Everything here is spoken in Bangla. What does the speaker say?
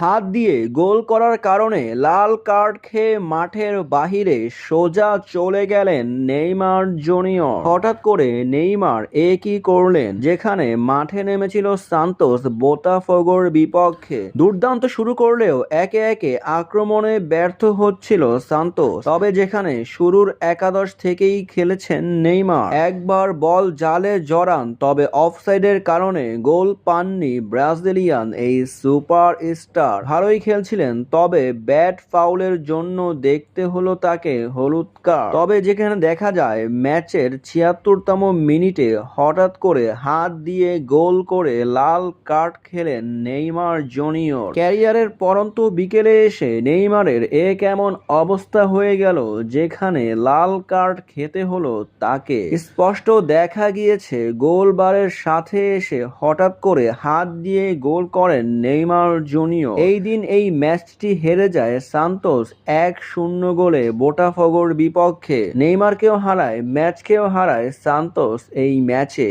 হাত দিয়ে গোল করার কারণে লাল কার্ড খেয়ে মাঠের বাহিরে সোজা চলে গেলেন নেইমার জুনিয়র। হঠাৎ করে নেইমার এ কি করলেন? যেখানে মাঠে নেমেছিল সান্তোস বোতাফোগোর বিপক্ষে। দুর্দান্ত শুরু করলেও একে একে আক্রমণে ব্যর্থ হচ্ছিল সান্তোস। তবে যেখানে শুরুর একাদশ থেকেই খেলেছেন নেইমার, একবার বল জালে জড়ান, তবে অফসাইডের কারণে গোল পাননি ব্রাজিলিয়ান এই সুপার স্টার ভালোই খেলছিলেন, তবে ব্যাট ফাউলের জন্য দেখতে হলো তাকে হলুদ কার্ড। তবে যেখানে দেখা যায়, ম্যাচের ছিয়াত্তরতম মিনিটে হঠাৎ করে হাত দিয়ে গোল করে লাল কার্ড খেলেন নেইমার জুনিয়র। ক্যারিয়ারের পরন্ত বিকেলে এসে নেইমারের এ কেমন অবস্থা হয়ে গেল, যেখানে লাল কার্ড খেতে হলো তাকে। স্পষ্ট দেখা গিয়েছে গোল বারের সাথে এসে হঠাৎ করে হাত দিয়ে গোল করেন নেইমার জুনিয়র। এই দিন এই ম্যাচটি হেরে যায় সান্তোস এক শূন্য গোলে বোটাফগোর বিপক্ষে। নেইমারকেও হারায়, ম্যাচকেও হারায় সান্তোস এই ম্যাচে।